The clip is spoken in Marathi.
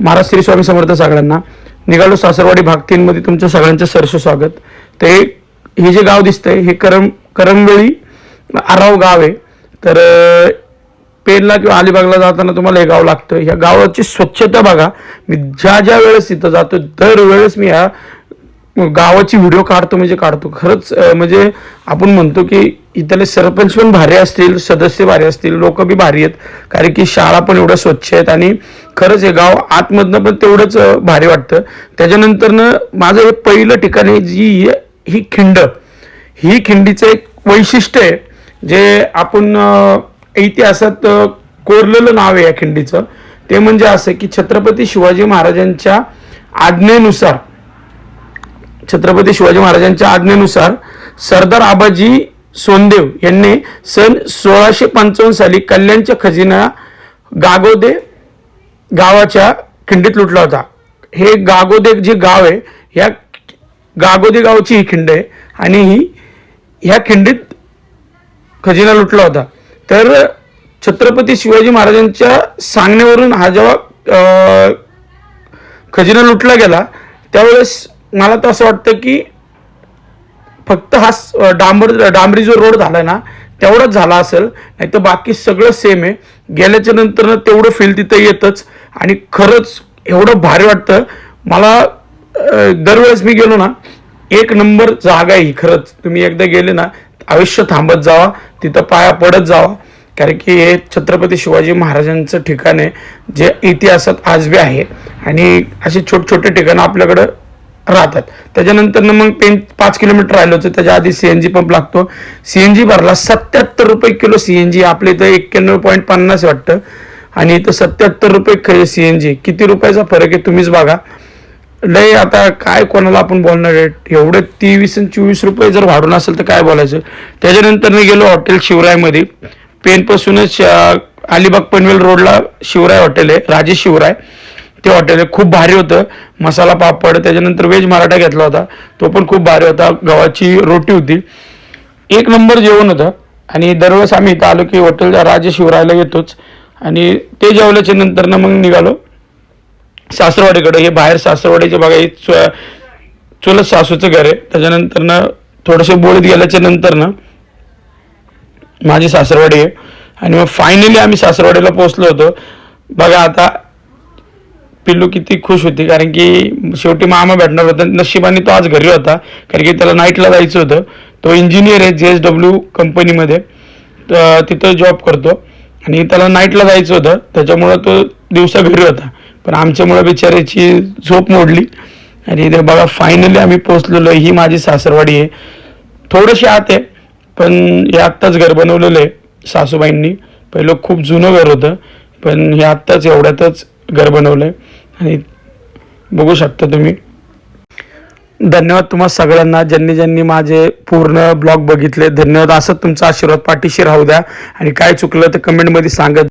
महाराज श्री स्वामी समर्थ सगळ्यांना निघालो सासरवाडी भाग तीनमध्ये तुमचं सगळ्यांचं सरस स्वागत. ते हे जे गाव दिसतंय हे करम करमवेळी आराव गाव आहे. तर पेनला किंवा अलिबागला जाताना तुम्हाला हे गाव लागतं ह्या गावाची स्वच्छता बघा. मी ज्या ज्या वेळेस तिथं जातो दरवेळेस मी ह्या गावाची व्हिडिओ काढतो म्हणजे काढतो. खरंच म्हणजे आपण म्हणतो की इथले सरपंच पण भारी असतील सदस्य भारी असतील लोक बी भारी आहेत. कारण की शाळा पण एवढ्या स्वच्छ आहेत आणि खरंच हे गाव आतमधनं पण तेवढंच भारी वाटतं. त्याच्यानंतरनं माझं हे पहिलं ठिकाण आहे जी ही खिंड ही खिंडीचं एक वैशिष्ट्य आहे जे आपण इतिहासात कोरलेलं नाव आहे या खिंडीचं. ते म्हणजे असं की छत्रपती शिवाजी महाराजांच्या आज्ञेनुसार छत्रपती शिवाजी महाराजांच्या आज्ञेनुसार सरदार आबाजी सोनदेव यांनी सन सोळाशे पंचावन्न साली कल्याणच्या खजिना गागोदे गावाच्या खिंडीत लुटला होता. हे गागोदे जे गाव आहे ह्या गागोदे गावची ही खिंड आहे आणि ही ह्या खिंडीत खजिना लुटला होता. तर छत्रपती शिवाजी महाराजांच्या सांगण्यावरून हा जेव्हा खजिना लुटला गेला त्यावेळेस मला तर असं वाटतं की फक्त हा डांबर डांबरी जो रोड झालाय ना तेवढाच झाला असेल नाही तर बाकी सगळं सेम आहे. गेल्याच्यानंतर तेवढं फील तिथं येतच. आणि खरंच एवढं भारी वाटतं. मला दरवेळेस मी गेलो ना एक नंबर जागा आहे ही. खरंच तुम्ही एकदा गेले ना आयुष्य थांबत जावा. तिथं पाया पडत जावा. कारण की हे छत्रपती शिवाजी महाराजांचं ठिकाण आहे जे इतिहासात आज बी आहे. आणि असे छोटे छोटे ठिकाणं आपल्याकडं राहतात. त्याच्यानंतर मग पेन पाच किलोमीटर राहिलो होतं. त्याच्या आधी सीएनजी पंप लागतो. सीएनजी भरला सत्याहत्तर रुपये किलो सीएनजी आपल्या इथं एक्क्याण्णव पॉईंट पन्नास वाटतं. आणि इथं सत्याहत्तर रुपये सीएनजी किती रुपयाचा फरक आहे तुम्हीच बघा. लय आता काय कोणाला आपण बोलणार आहे? एवढे तेवीस आणि चोवीस रुपये जर वाढून असेल तर काय बोलायचं? त्याच्यानंतर मी गेलो हॉटेल शिवरायमध्ये. पेनपासूनच अलिबाग पनवेल रोडला शिवराय हॉटेल आहे राजेश शिवराय. ते हॉटेल खूप भारी होतं. मसाला पापड त्याच्यानंतर व्हेज मराठा घेतला होता. तो पण खूप भारी होता. गव्हाची रोटी होती. एक नंबर जेवण होतं. आणि दरवेळेस आम्ही इथं आलो की हॉटेल राजे शिवरायला येतोच. आणि ते जेवल्याच्या नंतर ना मग निघालो. सासरवाडीकडे. हे बाहेर सासरवाडीचे बघा हे चुलत सासूचं घर आहे. त्याच्यानंतर ना थोडेसे बोळीत गेल्याच्यानंतर ना माझी सासरवाडी आहे. आणि मग फायनली आम्ही सासरवाडीला पोहोचलो होतो. बघा आता पिल्लू किती खुश होती कारण की शेवटी मामा भेटणार होता. नशिबाने तो आज घरी होता कारण की त्याला नाईटला जायचं होतं. तो इंजिनियर आहे जे एस डब्ल्यू कंपनीमध्ये. तर तिथं जॉब करतो. आणि त्याला नाईटला जायचं होतं. त्याच्यामुळं तो दिवसा घरी होता. पण आमच्यामुळं बिचाऱ्याची झोप मोडली. आणि ते बघा फायनली आम्ही पोचलेलो ही माझी सासरवाडी आहे. थोडीशी आत आहे पण हे आत्ताच घर बनवलेलं आहे सासूबाईंनी. पहिलं खूप जुनं घर होतं पण हे आत्ताच एवढ्यातच घर बनवलं आहे आणि बघू शकता तुम्ही. धन्यवाद तुम्हा सगळ्यांना. ज्यांनी ज्यांनी माझे पूर्ण ब्लॉग बघितले धन्यवाद. असं तुमचा आशीर्वाद पाठीशी राहू द्या. आणि काय चुकलं तर कमेंटमध्ये सांगत